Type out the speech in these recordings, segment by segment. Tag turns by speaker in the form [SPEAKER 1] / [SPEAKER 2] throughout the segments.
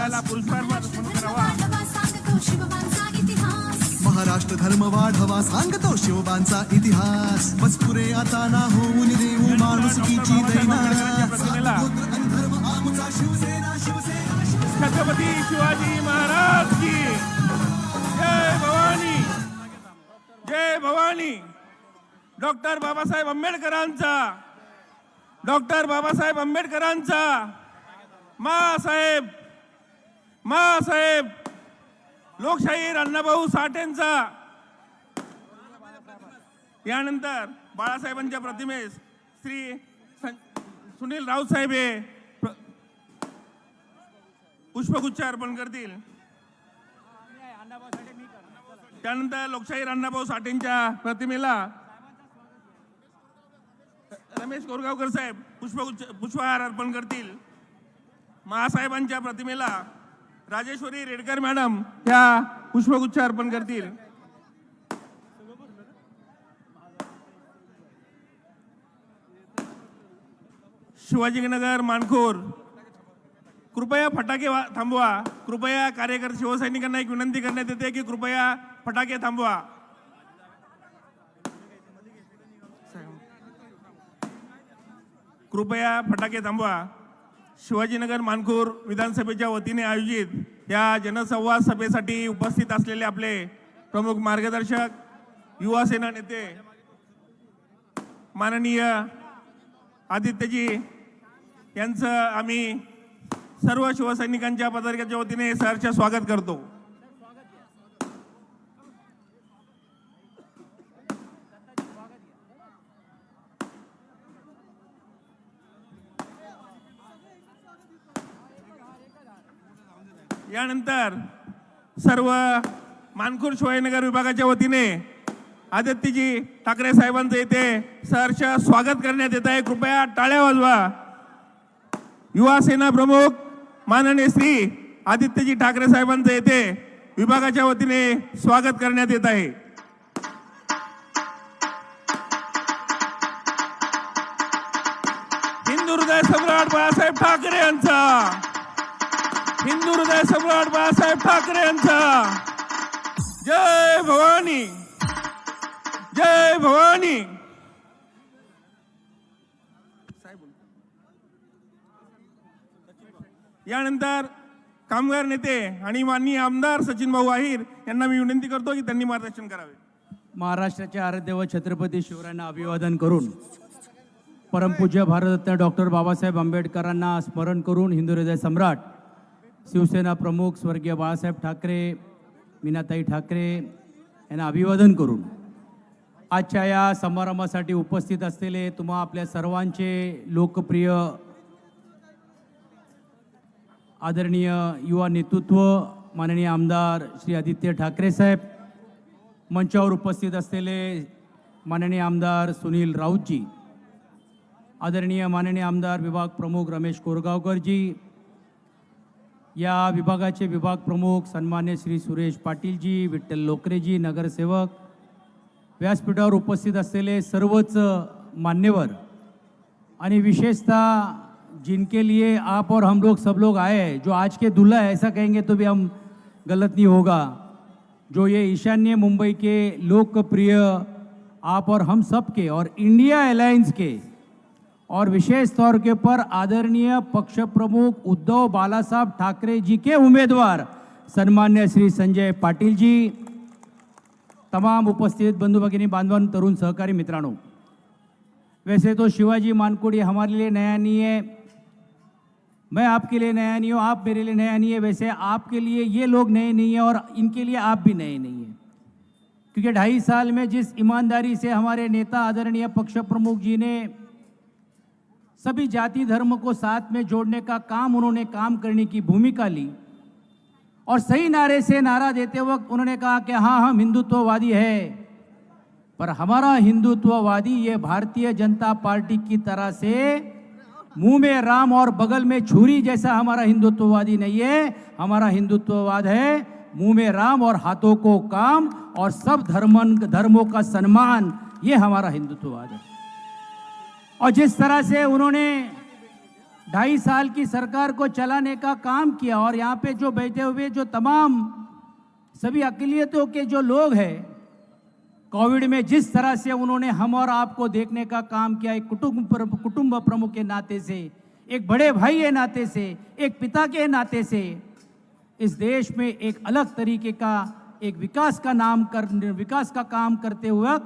[SPEAKER 1] पुरस्कार करावा.
[SPEAKER 2] महाराष्ट्र धर्म वाढवा सांगतो शिवबांचा इतिहास. मजकुरे आता ना होऊन देऊ माणुसकीची शिवसेना
[SPEAKER 1] छत्रपती शिवाजी महाराज की. जय भवानी. जय भवानी. डॉक्टर बाबासाहेब आंबेडकरांचा. डॉक्टर बाबासाहेब आंबेडकरांचा. मासाहेब मासाहेब लोकशाहीर अण्णाभाऊ साठेंचा. यानंतर बाळासाहेबांच्या प्रतिमेस श्री सुनील राऊत साहेब हे पुष्पगुच्छ अर्पण करतील. त्यानंतर लोकशाहीर अण्णाभाऊ साठेंच्या प्रतिमेला रमेश कोरगावकर साहेब पुष्पगुच्छ पुष्पहार अर्पण करतील. महासाहेबांच्या प्रतिमेला राजेश्वरी रेडकर मॅडम त्या पुष्पगुच्छ अर्पण करतील. शिवाजीनगर मानखोर. कृपया फटाके वा- थांबवा. कृपया कार्यकर्ते शिवसैनिकांना एक विनंती करण्यात येते की कृपया फटाके थांबवा. कृपया फटाके थांबवा. शिवाजीनगर मानखूर विधानसभेच्या वतीने आयोजित या जनसंवाद सभेसाठी उपस्थित असलेले आपले प्रमुख मार्गदर्शक युवा सेना नेते माननीय आदित्यजी यांचं आम्ही सर्व शिवसैनिकांच्या पदाधिकाऱ्यांच्या वतीने सहर्ष स्वागत करतो. यानंतर सर्व मानखूर शिवाजीनगर विभागाच्या वतीने आदित्यजी ठाकरे साहेबांचं येथे सहर्ष स्वागत करण्यात येत आहे. कृपया टाळ्या वाजवा. युवा सेना प्रमुख माननीय श्री आदित्यजी ठाकरे साहेबांचं येथे विभागाच्या वतीने स्वागत करण्यात येत आहे. हिंदू हृदय सम्राट बाळासाहेब ठाकरे यांचा हिंदू हृदय सम्राट बाळासाहेब ठाकरे यांचा. जय भवानी. जय भवानी. यानंतर कामगार नेते आणि माननीय आमदार सचिन भाऊ आहिर यांना मी विनंती करतो की त्यांनी मार्गदर्शन करावे.
[SPEAKER 3] महाराष्ट्राचे आराध्य व छत्रपती शिवरायांना अभिवादन करून परमपूज्य भारतरत्न डॉक्टर बाबासाहेब आंबेडकरांना स्मरण करून हिंदू हृदय सम्राट शिवसेना प्रमुख स्वर्गीय बाळासाहेब ठाकरे मीनाताई ठाकरे यांना अभिवादन करून आजच्या या समारंभासाठी उपस्थित असलेले तुम्हा आपल्या सर्वांचे लोकप्रिय आदरणीय युवा नेतृत्व माननीय आमदार श्री आदित्य ठाकरे साहेब मंचावर उपस्थित असलेले माननीय आमदार सुनील राऊतजी आदरणीय माननीय आमदार विभाग प्रमुख रमेश कोरगावकरजी या विभागाचे विभाग प्रमुख सन्मान्य श्री सुरेश पाटीलजी विठ्ठल लोकरेजी नगरसेवक व्यासपीठावर उपस्थित असलेले सर्वच मान्यवर आणि विशेषतः जिनके लिए आप और हम लोग सब लोग आए हैं जो आज के दूल्हा है ऐसा कहेंगे तो भी हम गलत नहीं होगा। जो ये ईशान्य मुंबई के लोकप्रिय आप और हम सब के और इंडिया अलायंस के और विशेष तौर के पर आदरणीय पक्ष प्रमुख उद्धव बालासाहब ठाकरे जी के उम्मीदवार सन्मान्य श्री संजय पाटिल जी, तमाम उपस्थित बंधु भगिनी, बांधवान, तरुण सहकारी मित्रांनो। वैसे तो शिवाजी मानकोड़ी हमारे लिए नया नहीं है। मैं आपके लिए नया नहीं हूँ, आप मेरे लिए नया नहीं है। वैसे आपके लिए ये लोग नए नहीं हैं और इनके लिए आप भी नए नहीं हैं। क्योंकि ढाई साल में जिस ईमानदारी से हमारे नेता आदरणीय पक्ष प्रमुख जी ने सभी जाति धर्म को साथ में जोड़ने का काम उन्होंने काम करने की भूमिका ली। और सही नारे से नारा देते वक्त उन्होंने कहा कि हाँ हम हिंदुत्ववादी है। पर हमारा हिंदुत्ववादी ये भारतीय जनता पार्टी की तरह से मुँह में राम और बगल में छुरी जैसा हमारा हिंदुत्ववादी नहीं है। हमारा हिंदुत्ववाद है मुँह में राम और हाथों को काम और सब धर्मन, धर्मों का सम्मान। ये हमारा हिंदुत्ववाद है। और जिस तरह से उन्होंने ढाई साल की सरकार को चलाने का काम किया और यहाँ पे जो बैठे हुए जो तमाम सभी अकलियतों के जो लोग हैं, कोविड में जिस तरह से उन्होंने हम और आपको देखने का काम किया, एक कुटुंब कुटुंब प्रमुख के नाते से, एक बड़े भाई के नाते से, एक पिता के नाते से, इस देश में एक अलग तरीके का, एक विकास का नाम कर, विकास का काम करते हुए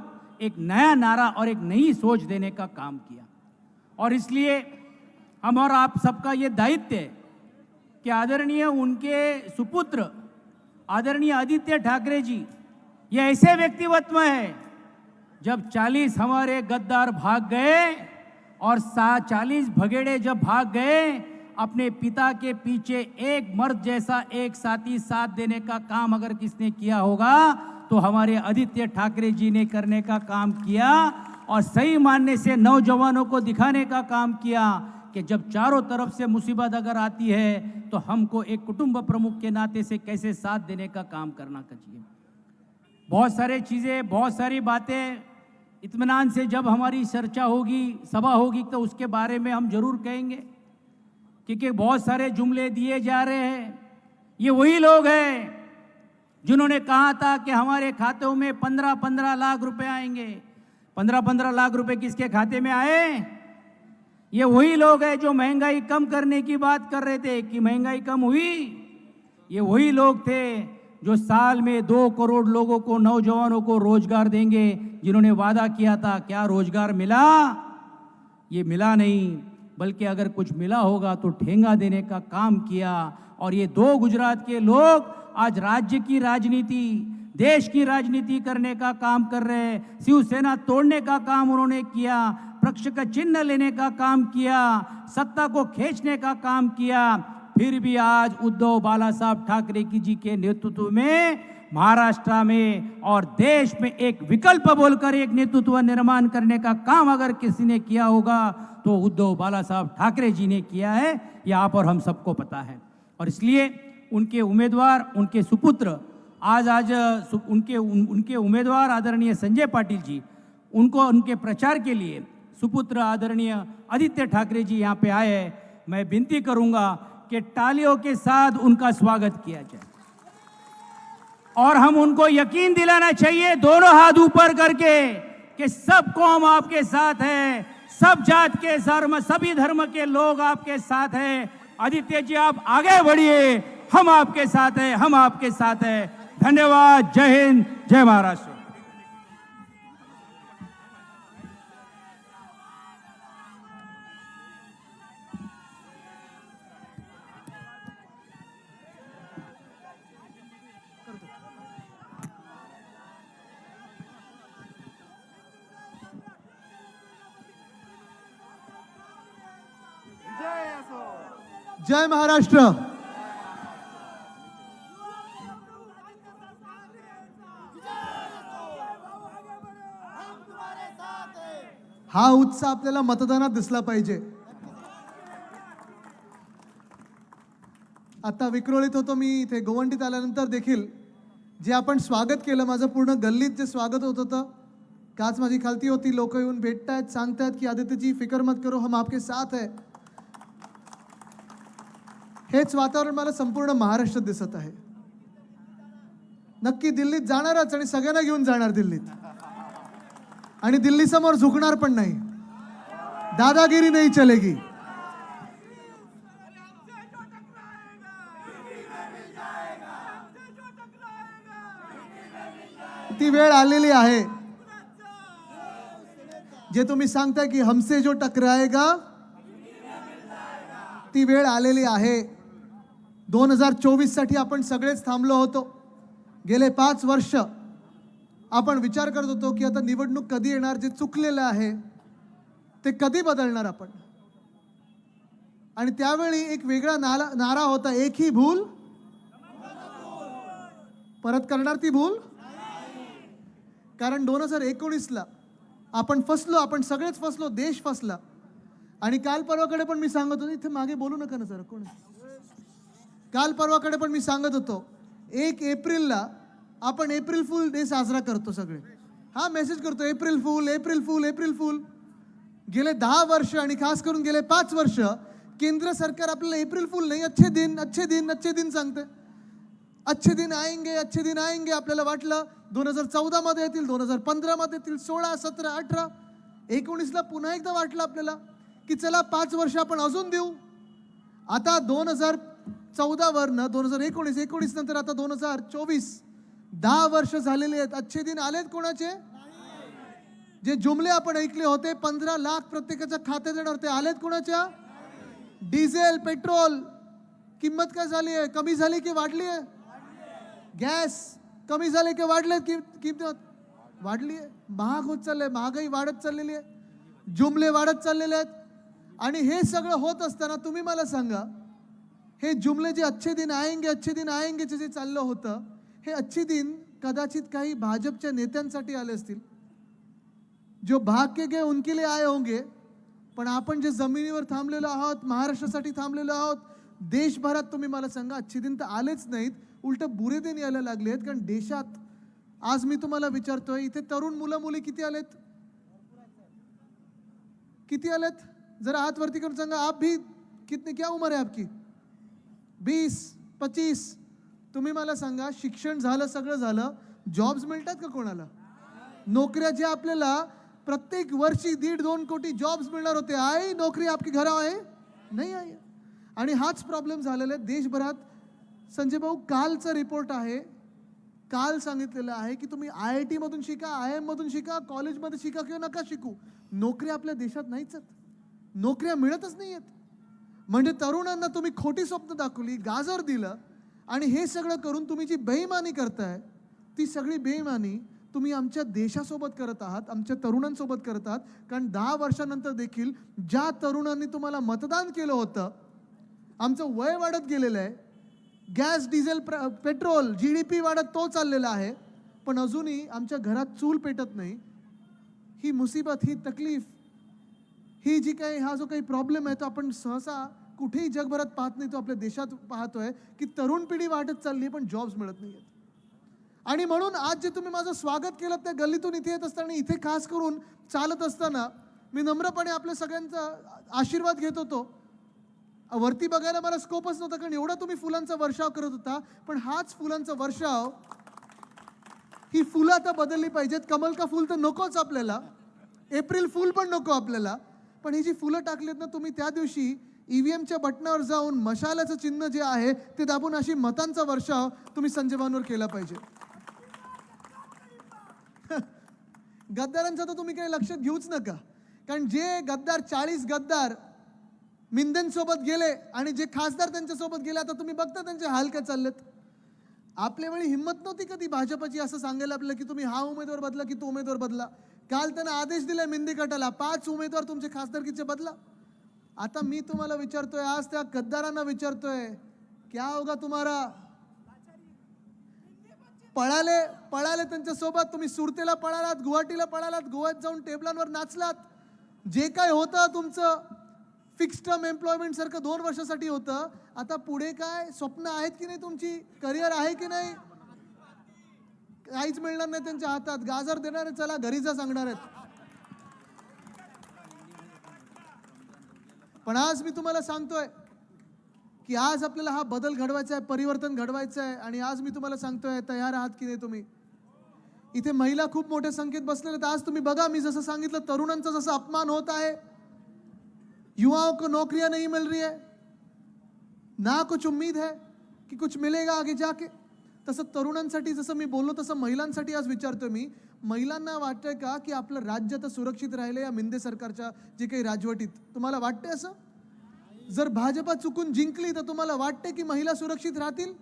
[SPEAKER 3] एक नया नारा और एक नई सोच देने का काम किया। और इसलिए हम और आप सबका ये दायित्व है कि आदरणीय उनके सुपुत्र, आदरणीय आदित्य ठाकरे जी, ये ऐसे व्यक्तित्व है, जब 40 हमारे गद्दार भाग गए और चालीस भगेड़े जब भाग गए, अपने पिता के पीछे एक मर्द जैसा एक साथी साथ देने का काम अगर किसने किया होगा तो हमारे आदित्य ठाकरे जी ने करने का काम किया और सही मानने से नौजवानों को दिखाने का काम किया कि जब चारों तरफ़ से मुसीबत अगर आती है तो हमको एक कुटुंब प्रमुख के नाते से कैसे साथ देने का काम करना चाहिए बहुत सारे चीज़ें, बहुत सारी बातें इतमान से जब हमारी चर्चा होगी, सभा होगी तो उसके बारे में हम ज़रूर कहेंगे। क्योंकि बहुत सारे जुमले दिए जा रहे हैं। ये वही लोग हैं जिन्होंने कहा था कि हमारे खातों में पंद्रह पंद्रह लाख रुपए आएँगे। पंद्रह पंद्रह लाख रुपए किसके खाते में आए? ये वही लोग हैं जो महँगाई कम करने की बात कर रहे थे। कि महँगाई कम हुई? ये वही लोग थे जो साल में दो करोड़ लोगों को, नौजवानों को रोज़गार देंगे, जिन्होंने वादा किया था, क्या रोज़गार मिला? ये मिला नहीं, बल्कि अगर कुछ मिला होगा तो ठेंगा देने का काम किया। और ये दो गुजरात के लोग आज राज्य की राजनीति, देश की राजनीति करने का काम कर रहे शिवसेना तोड़ने का काम उन्होंने किया, पक्ष का चिन्ह लेने का काम किया, सत्ता को खींचने का काम किया। फिर भी आज उद्धव बाला साहब ठाकरे की जी के नेतृत्व में, महाराष्ट्र में और देश में एक विकल्प बोलकर एक नेतृत्व निर्माण करने का काम अगर किसी ने किया होगा तो उद्धव बाला साहब ठाकरे जी ने किया है। यहाँ पर हम सबको पता है। और इसलिए उनके उम्मीदवार उनके सुपुत्र आज आज उनके उन, उनके उम्मीदवार आदरणीय संजय पाटिल जी उनको उनके प्रचार के लिए सुपुत्र आदरणीय आदित्य ठाकरे जी यहाँ पे आए हैं। मैं विनती करूँगा कि टालियों के साथ उनका स्वागत किया जाए। और हम उनको यकीन दिलाना चाहिए दोनों हाथ ऊपर करके कि सब कौम आपके साथ है सब जात के धर्म सभी धर्म के लोग आपके साथ हैं। आदित्य जी आप आगे बढ़िए। हम आपके साथ हैं हम आपके साथ हैं। धन्यवाद जय हिंद जय महाराष्ट्र।
[SPEAKER 2] जय महाराष्ट्र। हा उत्साह आपल्याला मतदानात दिसला पाहिजे. आता विक्रोळीत होतो मी इथे गोवंडीत आल्यानंतर देखील जे आपण स्वागत केलं माझं पूर्ण गल्लीत जे स्वागत होत होतं काच माझी खालती होती. लोक येऊन भेटतायत सांगतायत की आदित्यजी फिकर मत करो हम आपके साथ है. हेच वातावरण मला संपूर्ण महाराष्ट्रात दिसत आहे. नक्की दिल्लीत जाणारच आणि सगळ्यांना घेऊन जाणार दिल्लीत. आणि दिल्ली समोर झुकणार पण नाही. दादागिरी नाही चलेगी. ती वेळ आलेली आहे. जे तुम्ही सांगताय की हमसे जो टकराएगा ती वेळ आलेली आहे. दोन हजार चोवीससाठी आपण सगळेच थांबलो होतो. गेले पाच वर्ष आपण विचार करत होतो की आता निवडणूक कधी येणार जे चुकलेलं आहे ते कधी बदलणार आपण? आणि त्यावेळी एक वेगळा नारा नारा होता एक ही भूल? परत करणार ती भूल? कारण दोन हजार एकोणीसला आपण फसलो आपण सगळेच फसलो देश फसला. आणि काल परवाकडे पण मी सांगत होतो इथे मागे बोलू नका ना सर कोण? काल परवाकडे पण मी सांगत होतो एक एप्रिलला आपण एप्रिल फुल डे साजरा करतो सगळे. हा मेसेज करतो April fool April fool April fool गेले दहा वर्ष आणि खास करून गेले पाच वर्ष केंद्र सरकार आपल्याला एप्रिल फुल नाही अच्छे दिन अच्छे दिन अच्छे दिन सांगते. अच्छे दिन आएंगे अच्छे दिन आएंगे आपल्याला वाटलं. दोन हजार चौदामध्ये येतील दोन हजार पंधरामध्ये येतील सोळा सतरा अठरा एकोणीसला पुन्हा एकदा वाटलं आपल्याला की चला पाच वर्ष आपण अजून देऊ. आता दोन हजार चौदावरनं दोन हजार एकोणीस एकोणीस नंतर आता दोन हजार चोवीस दहा वर्ष झालेली आहेत. अच्छे दिन आलेत कोणाचे? जे जुमले आपण ऐकले होते पंधरा लाख प्रत्येकाच्या खात्यात होते ते आलेत कोणाच्या? डिझेल पेट्रोल किंमत काय झाली आहे? कमी झाली की वाढली आहे? गॅस कमी झाले की वाढले की किंमत? वाढली आहे. महाग होत चाललंय. महागाई वाढत चाललेली आहे. जुमले वाढत चाललेले आहेत. आणि हे सगळं होत असताना तुम्ही मला सांगा हे जुमले जे अच्छे दिन आएंगे अच्छे दिन आएंगे जे चाललं होतं हे अच्छे दिन कदाचित काही भाजपच्या नेत्यांसाठी आले असतील. जो भाग के गे उनके लिए आए होंगे. पण आपण जे जमिनीवर थांबलेलो आहोत महाराष्ट्रासाठी थांबलेलो आहोत देशभरात तुम्ही मला सांगा अच्छे दिन तर आलेच नाहीत. उलट बुरे दिन यायला लागले आहेत कारण देशात आज मी तुम्हाला विचारतोय इथे तरुण मुलं मुली किती आलेत? किती आलेत? जरा हात वरती करून सांगा आप भी कितने क्या उमर आहे आपकी? बीस पच्चीस तुम्ही मला सांगा शिक्षण झालं सगळं झालं जॉब्स मिळतात का कोणाला? नोकऱ्या ज्या आपल्याला प्रत्येक वर्षी दीड दोन कोटी जॉब्स मिळणार होते. आहे नोकरी आपकी घरा आहे? नाही आहे आणि हाच प्रॉब्लेम झालेला आहे. देशभरात संजय भाऊ कालचा रिपोर्ट आहे. काल सांगितलेलं आहे की तुम्ही आय आय टीमधून शिका आय एममधून शिका कॉलेजमध्ये शिका किंवा नका शिकू. नोकऱ्या आपल्या देशात नाहीच आहेत. नोकऱ्या मिळतच नाही आहेत. म्हणजे तरुणांना तुम्ही खोटी स्वप्न दाखवली गाजर दिलं आणि हे सगळं करून तुम्ही जी बेईमानी करताय ती सगळी बेईमानी तुम्ही आमच्या देशासोबत करत आहात आमच्या तरुणांसोबत करत आहात. कारण दहा वर्षानंतर देखील ज्या तरुणांनी तुम्हाला मतदान केलं होतं आमचं वय वाढत गेलेलं आहे. गॅस डिझेल प्र पेट्रोल जी डी पी वाढत तो चाललेला आहे. पण अजूनही आमच्या घरात चूल पेटत नाही. ही मुसीबत ही तकलीफ ही जी काही हा जो काही प्रॉब्लेम आहे तो आपण सहसा कुठेही जगभरात पाहत नाही तो आपल्या देशात पाहतोय की तरुण पिढी वाढत चालली पण जॉब्स मिळत नाही आहेत आणि म्हणून आज जे तुम्ही माझं स्वागत केलं त्या गल्लीतून इथे येत असताना इथे खास करून चालत असताना मी नम्रपणे आपल्या सगळ्यांचा आशीर्वाद घेत होतो. वरती बघायला मला स्कोपच नव्हता कारण एवढा तुम्ही फुलांचा वर्षाव करत होता पण हाच फुलांचा वर्षाव ही फुलं आता बदलली पाहिजेत. कमल का फुल तर नकोच आपल्याला. एप्रिल फुल पण नको आपल्याला. पण ही जी फुलं टाकलीत ना तुम्ही त्या दिवशी ईव्हीएमच्या बटनावर जाऊन मशालाचं चिन्ह जे आहे ते दाबून अशी मतांचा वर्षाव तुम्ही संजीवांवर केला पाहिजे. गद्दारांचं तर तुम्ही काही लक्षात घेऊच नका. कारण जे गद्दार चाळीस गद्दार मिंदेंसोबत गेले आणि जे खासदार त्यांच्यासोबत गेले आता तुम्ही बघता त्यांचे हाल काय चाललेत. आपल्या वेळी हिंमत नव्हती कधी भाजपची असं सांगायला आपल्याला की तुम्ही हा उमेदवार बदला की तो उमेदवार बदला. काल त्यांना आदेश दिला मिंदी गटाला पाच उमेदवार तुमचे खासदारकीचे बदला. आता मी तुम्हाला विचारतोय आज त्या गद्दारांना विचारतोय क्या होगा तुम्हाला पळाले पळाले त्यांच्यासोबत तुम्ही सुरतेला पळालात गुवाहाटीला पळालात गोव्यात जाऊन टेबलांवर नाचलात. जे काय होतं तुमचं फिक्स टर्म एम्प्लॉयमेंट सारखं दोन वर्षासाठी होतं. आता पुढे काय? स्वप्न आहेत की नाही तुमची? करिअर आहे की नाही? काहीच मिळणार नाही त्यांच्या हातात. गाजर देणार चला घरी जा सांगणार आहेत. पण आज मी तुम्हाला सांगतोय की आज आपल्याला हा बदल घडवायचा आहे परिवर्तन घडवायचं आहे आणि आज मी तुम्हाला सांगतोय तयार आहात की नाही तुम्ही? इथे महिला खूप मोठ्या संख्येत बसलेल्या आहेत. आज तुम्ही बघा मी जसं सांगितलं तरुणांचा जसा अपमान होत आहे. युवाओं को नौकरियां नहीं मिल रही है ना कुछ उम्मीद है कि कुछ मिलेगा आगे जाके. तसं तरुणांसाठी जसं मी बोललो तसं महिलांसाठी आज विचारतोय मी. महिलांना वाटतंय का की आपलं राज्य आता सुरक्षित राहिलं या मिंदे सरकारच्या जे काही राजवटीत? तुम्हाला वाटतंय असं? जर भाजपा चुकून जिंकली तर तुम्हाला वाटते की महिला सुरक्षित राहतील?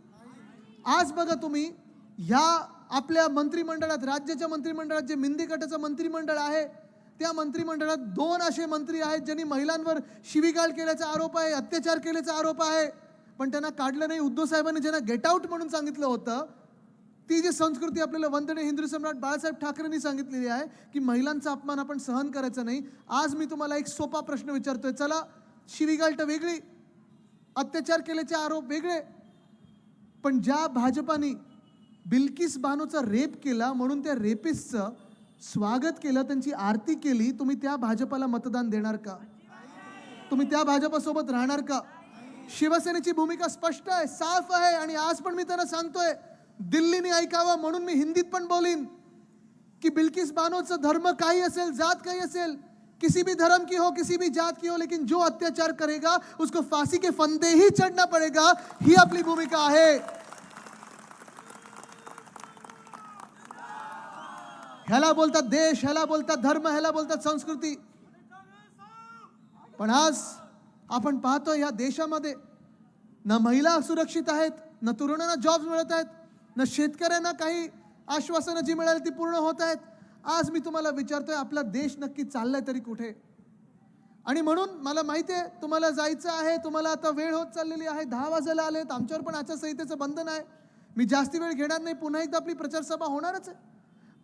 [SPEAKER 2] आज बघा तुम्ही ह्या आपल्या मंत्रिमंडळात राज्याच्या मंत्रिमंडळात जे मिंदी गटाचं मंत्रिमंडळ आहे त्या मंत्रिमंडळात दोन असे मंत्री आहेत ज्यांनी महिलांवर शिवीगाळ केल्याचा आरोप आहे अत्याचार केल्याचा आरोप आहे. पण त्यांना काढलं नाही. उद्धव साहेबांनी ज्यांना गेट आउट म्हणून सांगितलं होतं ती जी संस्कृती आपल्याला वंदने हिंदू सम्राट बाळासाहेब ठाकरेंनी सांगितलेली आहे की महिलांचा अपमान आपण सहन करायचा नाही. आज मी तुम्हाला एक सोपा प्रश्न विचारतोय. चला शिवीगाल्ट वेगळी अत्याचार केल्याचे आरोप वेगळे. पण ज्या भाजपाने बिल्किस बानोचा रेप केला म्हणून त्या रेपिस्टचं स्वागत केलं त्यांची आरती केली तुम्ही त्या भाजपाला मतदान देणार का? तुम्ही त्या भाजपासोबत राहणार का? शिवसेनेची भूमिका स्पष्ट आहे साफ आहे आणि आज पण मी त्यांना सांगतोय दिल्लीने ऐकावं म्हणून मी हिंदीत पण बोलीन की बिल्किस बानोचं धर्म काही असेल जात काही असेल किसी भी धर्म की हो किसी भी जात की हो लेकिन जो अत्याचार करेगा उसको फांसी के फंदे ही चढ़ना पड़ेगा ही आपली भूमिका आहे ह्याला बोलतात देश ह्याला बोलतात धर्म ह्याला बोलतात संस्कृती। पण आज आपण पाहतो या देशामध्ये न महिला सुरक्षित आहेत न तरुणांना जॉब्स मिळत आहेत न शेतकऱ्यांना काही आश्वासनं जी मिळाली ती पूर्ण होत आहेत. आज मी तुम्हाला विचारतोय आपला देश नक्की चाललाय तरी कुठे? आणि म्हणून मला माहिती आहे तुम्हाला जायचं आहे तुम्हाला आता वेळ होत चाललेली आहे दहा वाजायला आलेत आमच्यावर पण आचारसंहितेचं बंधन आहे. मी जास्ती वेळ घेणार नाही पुन्हा एकदा आपली प्रचारसभा होणारच आहे.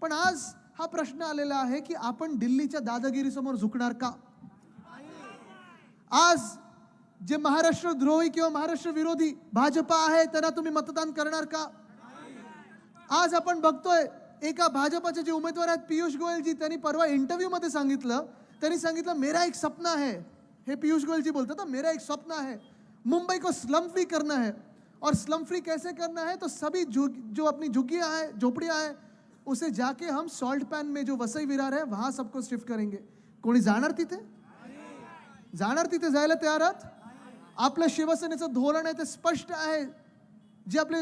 [SPEAKER 2] पण आज हा प्रश्न आलेला आहे की आपण दिल्लीच्या दादागिरीसमोर झुकणार का? आज जे महाराष्ट्र द्रोही किंवा महाराष्ट्र विरोधी भाजपा आहे, त्यांना तुम्ही मतदान करणार का? आज आपण बघतोय, एका भाजपाचे जे उमेदवार आहेत, पियुष गोयलजी, त्यांनी परवा इंटरव्ह्यू मध्ये सांगितलं. त्यांनी सांगितलं, मेरा एक सपना है. हे पियुष गोयल जी बोलते मेरा एक सपना है. मुंबई को स्लम फ्री करना है. और स्लम फ्री कैसे करना है? तो सभी जो अपनी झुग्गियाँ हैं, झोपड़ियाँ हैं, उसे जाके हम सॉल्ट पैन में जो वसई विरार है, वहाँ सबको शिफ्ट करेंगे। कोणी जाणार तिथे? जाणार तिथे जायला तयार आहात? आपलं शिवसेनेचं धोरण आहे ते स्पष्ट आहे. जे आपले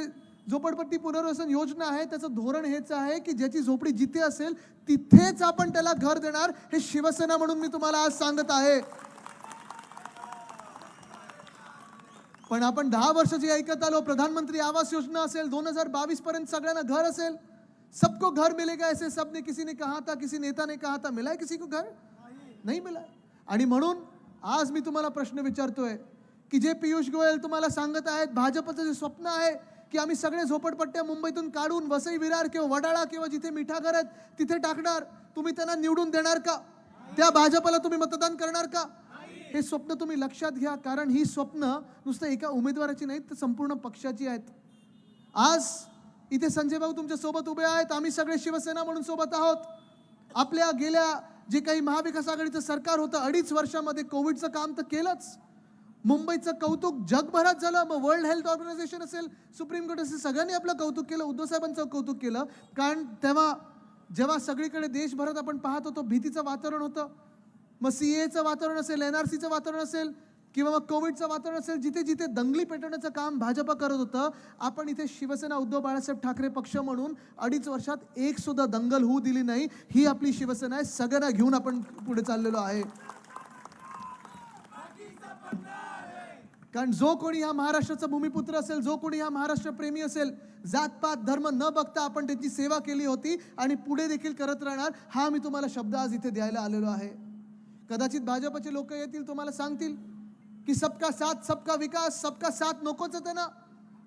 [SPEAKER 2] झोपडपट्टी पुनर्वसन योजना आहे त्याचं धोरण हेच आहे की ज्याची झोपडी जिथे असेल तिथेच आपण त्याला घर देणार हे शिवसेना म्हणून मी तुम्हाला आज सांगत आहे. पण आपण दहा वर्ष जे ऐकत आलो प्रधानमंत्री आवास योजना असेल दोन हजार बावीस पर्यंत सगळ्यांना घर असेल. सबको घर मिलेगा ऐसे सबने किसी ने कहा था किसी नेता ने कहा था मिला है किसी को घर? नहीं मिला. आणि म्हणून आज मी तुम्हाला प्रश्न विचारतोय की जे पियुष गोयल तुम्हाला सांगत आहेत भाजपचं जे स्वप्न आहे की आम्ही सगळे झोपडपट्ट्या मुंबईतून काढून वसई विरार किंवा वडाळा किंवा जिथे मिठागर आहेत तिथे टाकणार तुम्ही त्यांना निवडून देणार का? त्या भाजपला तुम्ही मतदान करणार का? हे स्वप्न तुम्ही लक्षात घ्या कारण ही स्वप्न नुसतं एका उमेदवाराची नाहीत तर संपूर्ण पक्षाची आहेत. आज इथे संजय भाऊ तुमच्यासोबत उभे आहेत आम्ही सगळे शिवसेना म्हणून सोबत आहोत. आपल्या गेल्या जे काही महाविकास आघाडीचं सरकार होतं अडीच वर्षामध्ये कोविडचं काम तर केलंच. मुंबईचं कौतुक जगभरात झालं. मग वर्ल्ड हेल्थ ऑर्गनायझेशन असेल सुप्रीम कोर्ट असेल सगळ्यांनी आपलं कौतुक केलं उद्धव साहेबांचं कौतुक केलं. कारण तेव्हा जेव्हा सगळीकडे देशभरात आपण पाहत होतो भीतीचं वातावरण होतं. मग सी एचं वातावरण असेल एन आर सीचं वातावरण असेल किंवा मग कोविडचं वातावरण असेल जिथे जिथे दंगली पेटवण्याचं काम भाजपा करत होतं आपण इथे शिवसेना उद्धव बाळासाहेब ठाकरे पक्ष म्हणून अडीच वर्षात एक सुद्धा दंगल होऊ दिली नाही. ही आपली शिवसेना आहे. सगळ्यांना घेऊन आपण पुढे चाललेलो आहे. कारण जो कोणी या महाराष्ट्राचा भूमिपुत्र असेल जो कोणी या महाराष्ट्र प्रेमी असेल जातपात धर्म न बघता आपण त्याची सेवा केली होती आणि पुढे देखील करत राहणार हा मी तुम्हाला शब्द आज इथे द्यायला आलेलो आहे. कदाचित भाजपचे लोक येतील तुम्हाला सांगतील की सबका साथ सबका विकास सबका साथ नकोच आहे त्यांना.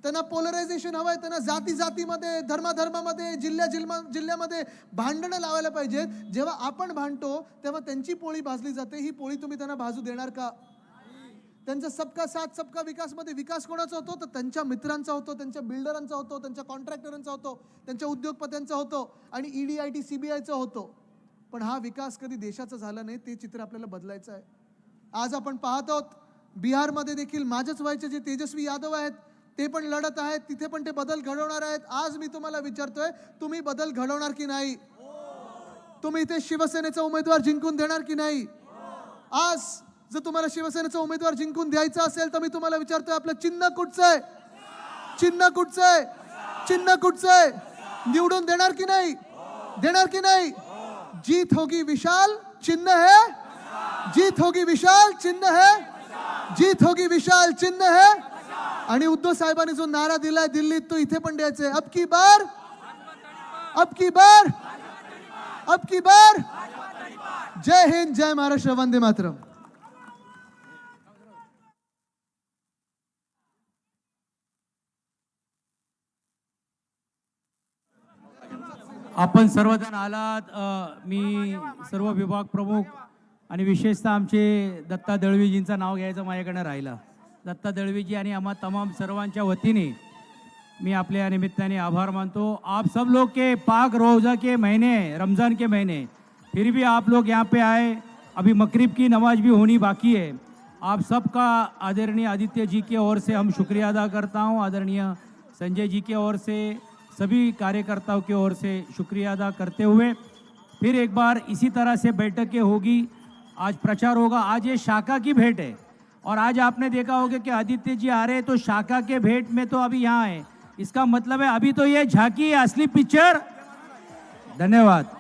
[SPEAKER 2] त्यांना पोलरायझेशन हवं आहे त्यांना जाती जातीमध्ये धर्माधर्मामध्ये जिल्ह्या जिल्हा जिल्ह्यामध्ये भांडणं लावायला पाहिजेत. जेव्हा आपण भांडतो तेव्हा त्यांची पोळी भाजली जाते. ही पोळी तुम्ही त्यांना भाजू देणार का? त्यांचा सबका साथ सबका विकासमध्ये विकास कोणाचा होतो? तर त्यांच्या मित्रांचा होतो त्यांच्या बिल्डरांचा होतो त्यांच्या कॉन्ट्रॅक्टरांचा होतो त्यांच्या उद्योगपत्यांचा होतो आणि E ED I T C B आयचा होतो. पण हा विकास कधी देशाचा झाला नाही ते चित्र आपल्याला बदलायचं आहे. आज आपण पाहत आहोत बिहारमध्ये देखील माझ्याच व्हायचे जे तेजस्वी यादव आहेत ते पण लढत आहेत तिथे पण ते बदल घडवणार आहेत. आज मी तुम्हाला विचारतोय तुम्ही बदल घडवणार की नाही? तुम्ही इथे शिवसेनेचा उमेदवार जिंकून देणार की नाही? आज जर तुम्हाला शिवसेनेचा उमेदवार जिंकून द्यायचा असेल तर मी तुम्हाला विचारतोय आपलं चिन्ह कुठचं आहे? चिन्ह कुठचं आहे? चिन्ह कुठचं आहे? निवडून देणार की नाही? देणार की नाही? जीत होगी विशाल चिन्ह है? जीत होगी विशाल चिन्ह है? जीत होगी विशाल चिन्ह है। आणि उद्धव साहेबांनी जो नारा दिलाय दिल्लीत तो इथे पण द्यायचा आहे. अब की बार? अब की बार? अब की बार? जय हिंद जय महाराष्ट्र वंदे मातरम.
[SPEAKER 3] आपण सर्वजण आलात. मी सर्व विभाग प्रमुख आणि विशेषतः आमचे दत्ता दळवीजींचं नाव घ्यायचं माझ्याकडनं राहिलं. दत्ता दळवीजी आणि आम्हा तमाम सर्वांच्या वतीने मैं आपल्या निमित्ताने आभार मानतो. आप सब लोग के पाक रोज़ा के महीने रमज़ान के महीने फिर भी आप लोग यहाँ पे आए। अभी मकरीब की नमाज भी होनी बाकी है। आप सबका आदरणीय आदित्य जी की ओर से हम शुक्रिया अदा करता हूँ। आदरणीय संजय जी की ओर से सभी कार्यकर्ताओं की ओर से शुक्रिया अदा करते हुए। फिर एक बार इसी तरह से बैठकें होगी। आज प्रचार होगा, आज ये शाखा की भेंट है। और आज आपने देखा होगा कि आदित्य जी आ रहे हैं तो शाखा के भेंट में तो अभी यहाँ है। इसका मतलब है, अभी तो ये झांकी असली पिक्चर। धन्यवाद।